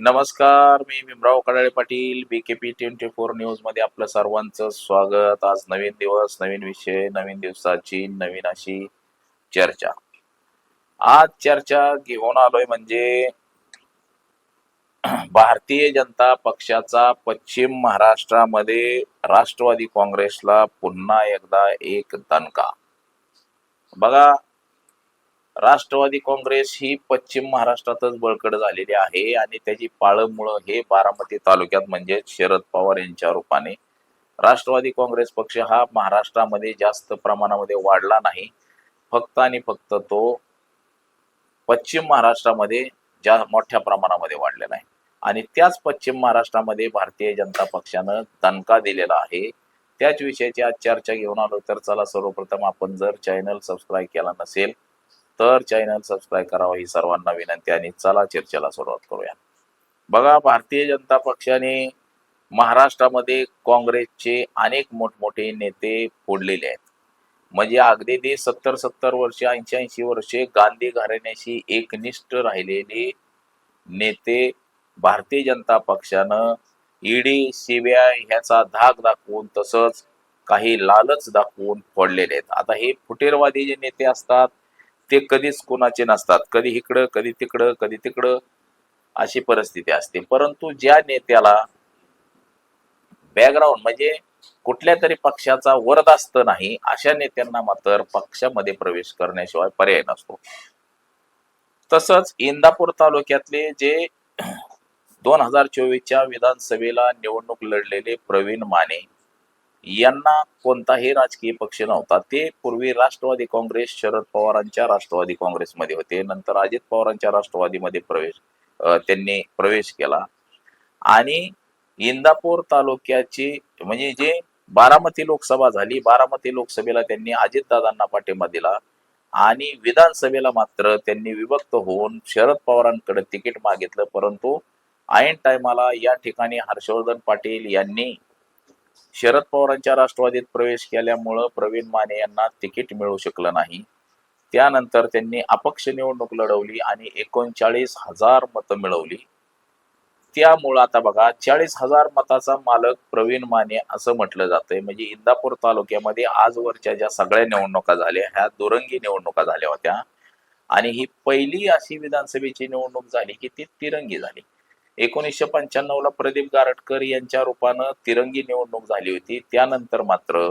नमस्कार मी Bhimrao Kadale Patil B K P twenty four न्यूजमध्ये आपलं सर्वांचं स्वागत. आज नवीन दिवस नवीन विषय नवीन दिवसाची नवीन अशी चर्चा. आज चर्चा घेऊन आलोय म्हणजे भारतीय जनता पक्षाचा पश्चिम महाराष्ट्रामध्ये राष्ट्रवादी काँग्रेसला पुन्हा एकदा एक दणका. बघा राष्ट्रवादी काँग्रेस ही पश्चिम महाराष्ट्रातच बळकट झालेली आहे आणि त्याची पाळंमुळं हे बारामती तालुक्यात म्हणजे शरद पवार यांच्या रूपाने राष्ट्रवादी काँग्रेस पक्ष हा महाराष्ट्रामध्ये जास्त प्रमाणामध्ये वाढला नाही. फक्त आणि फक्त तो पश्चिम महाराष्ट्रामध्ये ज्या मोठ्या प्रमाणामध्ये वाढलेला आहे. आणि त्याच पश्चिम महाराष्ट्रामध्ये भारतीय जनता पक्षानं दणका दिलेला आहे. त्याच विषयाची आज चर्चा घेऊन आलो तर चला सर्वप्रथम आपण जर चॅनल सबस्क्राईब केला नसेल तर चॅनल सबस्क्राईब करावं ही सर्वांना विनंती आणि चला चर्चेला सुरुवात करूया. बघा भारतीय जनता पक्षाने महाराष्ट्रामध्ये काँग्रेसचे अनेक मोठमोठे नेते फोडलेले आहेत. म्हणजे अगदी ते सत्तर सत्तर वर्ष ऐंशी ऐंशी वर्षे गांधी घराण्याशी एकनिष्ठ राहिलेले नेते भारतीय जनता पक्षानं ईडी सीबीआय ह्याचा धाक दाखवून तसंच काही लालच दाखवून फोडलेले आहेत. आता हे फुटेरवादी जे नेते असतात ते कधीच कोणाचे नसतात. कधी इकडं कधी तिकडं कधी तिकडं अशी परिस्थिती असते. परंतु ज्या नेत्याला बॅकग्राऊंड म्हणजे कुठल्या तरी पक्षाचा वरदास्त नाही अशा नेत्यांना मात्र पक्षामध्ये प्रवेश करण्याशिवाय पर्याय नसतो. तसंच इंदापूर तालुक्यातले जे दोन हजार चोवीसच्या विधानसभेला निवडणूक लढलेले प्रवीण माने यांना कोणताही राजकीय पक्ष नव्हता. ते पूर्वी राष्ट्रवादी काँग्रेस शरद पवारांच्या राष्ट्रवादी काँग्रेसमध्ये होते. नंतर अजित पवारांच्या राष्ट्रवादीमध्ये प्रवेश त्यांनी प्रवेश केला. आणि इंदापूर तालुक्याची म्हणजे जे बारामती लोकसभा झाली बारामती लोकसभेला त्यांनी अजितदादांना पाठिंबा दिला. आणि विधानसभेला मात्र त्यांनी विभक्त होऊन शरद पवारांकडे तिकीट मागितलं. परंतु ऐन टायमाला या ठिकाणी हर्षवर्धन पाटील यांनी शरद पवारांच्या राष्ट्रवादीत प्रवेश केल्यामुळं प्रवीण माने यांना तिकीट मिळू शकलं नाही. त्यानंतर त्यांनी अपक्ष निवडणूक लढवली आणि एकोणचाळीस हजार मतं मिळवली. त्यामुळं आता बघा चाळीस हजार मताचा मालक प्रवीण माने असं म्हटलं जातंय. म्हणजे इंदापूर तालुक्यामध्ये आजवरच्या ज्या सगळ्या निवडणुका झाल्या ह्या दुरंगी निवडणुका झाल्या होत्या. आणि ही पहिली अशी विधानसभेची निवडणूक झाली की ती तिरंगी झाली. एकोणीसशे पंच्याण्णव ला प्रदीप गारटकर यांच्या रूपानं तिरंगी निवडणूक झाली होती. त्यानंतर मात्र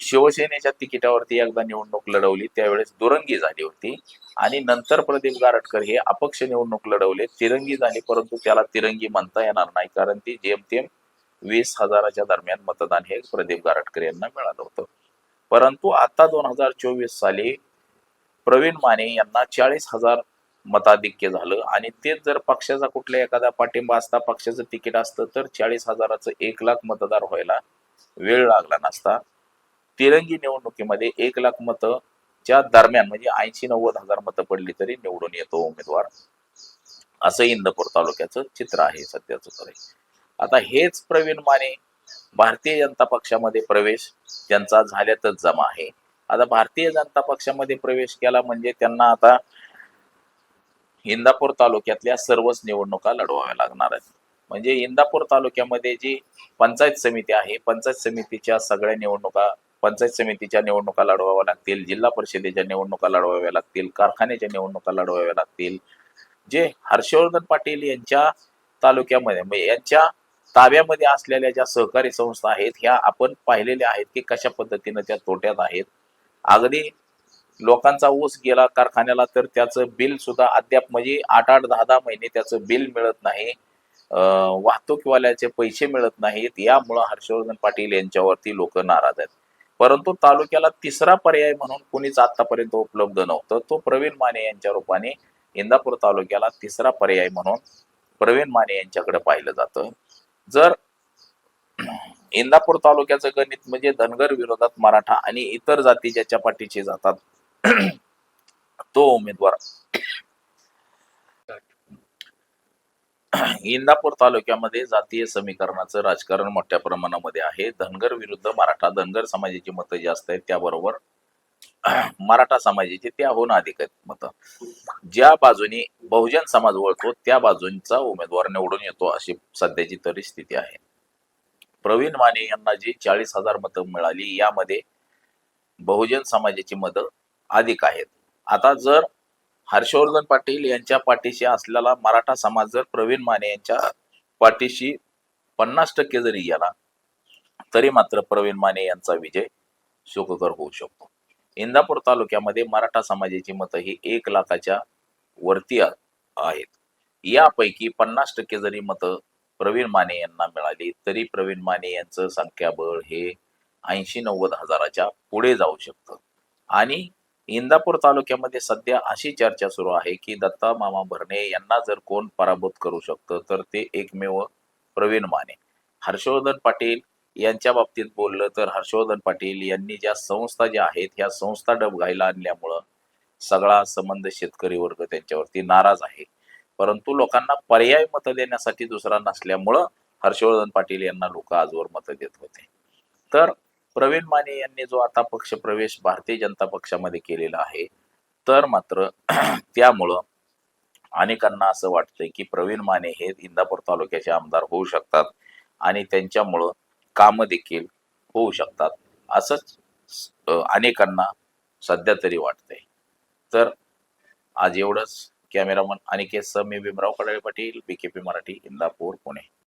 शिवसेनेच्या तिकिटावरती एकदा निवडणूक लढवली. त्यावेळेस दुरंगी झाली होती. आणि नंतर प्रदीप गारटकर हे अपक्ष निवडणूक लढवले. तिरंगी झाली परंतु त्याला तिरंगी म्हणता येणार नाही. कारण ती जेमतेम वीस हजाराच्या दरम्यान मतदान हे प्रदीप गारटकर यांना मिळालं होतं. परंतु आता दोन हजार चोवीस साली प्रवीण माने यांना चाळीस हजार मताधिक्य झालं. आणि तेच जर पक्षाचा कुठल्या एखादा पाठिंबा असता पक्षाचं तिकीट असतं तर चाळीस हजाराचं एक लाख मतदार व्हायला वेळ लागला नसता. तिरंगी निवडणुकीमध्ये एक लाख मतं च्या दरम्यान म्हणजे ऐंशी नव्वद हजार मतं पडली तरी निवडून येतो उमेदवार. असं इंदापूर तालुक्याचं चित्र आहे सध्याचं तर. आता हेच प्रवीण माने भारतीय जनता पक्षामध्ये प्रवेश त्यांचा झाल्यातच जमा आहे. आता भारतीय जनता पक्षामध्ये प्रवेश केला म्हणजे त्यांना आता इंदापूर तालुक्यातल्या सर्वच निवडणुका लढवाव्या लागणार आहेत. म्हणजे इंदापूर तालुक्यामध्ये जी पंचायत समिती आहे पंचायत समितीच्या सगळ्या निवडणुका पंचायत समितीच्या निवडणुका लढवाव्या लागतील जिल्हा परिषदेच्या निवडणुका लढवाव्या लागतील कारखान्याच्या निवडणुका लढवाव्या लागतील. जे हर्षवर्धन पाटील यांच्या तालुक्यामध्ये म्हणजे यांच्या ताब्यामध्ये असलेल्या ज्या सहकारी संस्था आहेत ह्या आपण पाहिलेल्या आहेत की कशा पद्धतीनं त्या तोट्यात आहेत. अगदी लोकांचा ऊस गेला कारखान्याला तर त्याचं बिल सुद्धा अद्याप म्हणजे आठ आठ दहा दहा महिने त्याचं बिल मिळत नाही. वाहतूकवाल्याचे पैसे मिळत नाहीत. यामुळं हर्षवर्धन पाटील यांच्यावरती लोक नाराज आहेत. परंतु तालुक्याला तिसरा पर्याय म्हणून कुणीच आतापर्यंत उपलब्ध नव्हतं. तो प्रवीण माने यांच्या रूपाने इंदापूर तालुक्याला तिसरा पर्याय म्हणून प्रवीण माने यांच्याकडे पाहिलं जातं. जर इंदापूर तालुक्याचं गणित म्हणजे धनगर विरोधात मराठा आणि इतर जाती ज्याच्या पाठीशी जातात तो उमेदवार इंदापूर तालुक्यामध्ये जातीय समीकरणाचं राजकारण मोठ्या प्रमाणामध्ये आहे. धनगर विरुद्ध मराठा धनगर समाजाची मतं जास्त आहेत त्याबरोबर मराठा समाजाची त्याहून अधिक आहेत मतं. ज्या बाजूनी बहुजन समाज वळतो त्या बाजूंचा उमेदवार निवडून येतो अशी सध्याची तरी स्थिती आहे. प्रवीण माने यांना जी चाळीस हजार मतं मिळाली यामध्ये बहुजन समाजाची मतं अधिक आहेत. आता जर हर्षवर्धन पाटील यांच्या पाठीशी असलेला मराठा समाज जर प्रवीण माने यांच्या पाठीशी पन्नास टक्के जरी गेला तरी मात्र प्रवीण माने यांचा विजय सुखकर होऊ शकतो. इंदापूर तालुक्यामध्ये मराठा समाजाची मतं ही एक लाखाच्या वरती आहेत. यापैकी पन्नास टक्के जरी मतं प्रवीण माने यांना मिळाली तरी प्रवीण माने यांचं संख्याबळ हे ऐंशी नव्वद हजाराच्या पुढे जाऊ शकतं. आणि इंदापूर तालुक्यामध्ये सध्या अशी चर्चा सुरू आहे की दत्ता मामा भरणे यांना जर कोण पराभूत करू शकतं तर ते एकमेव प्रवीण माने. हर्षवर्धन पाटील यांच्या बाबतीत बोललं तर हर्षवर्धन पाटील यांनी ज्या संस्था ज्या आहेत ह्या संस्था डबघाईला आणल्यामुळं सगळा संबंध शेतकरी वर्ग त्यांच्यावरती नाराज आहे. परंतु लोकांना पर्याय मतं देण्यासाठी दुसरा नसल्यामुळं हर्षवर्धन पाटील यांना लोक आजवर मतं देत होते. तर प्रवीण माने यांनी जो आता पक्ष प्रवेश भारतीय जनता पक्षामध्ये केलेला आहे तर मात्र त्यामुळं अनेकांना असं वाटतंय की प्रवीण माने हे इंदापूर तालुक्याचे आमदार होऊ शकतात आणि त्यांच्यामुळं कामं देखील होऊ शकतात असंच अनेकांना सध्या तरी वाटतंय. तर आज एवढंच. कॅमेरामन अनिकेत सह मी भीमराव कडाळे पाटील बीकेपी मराठी इंदापूर पुणे.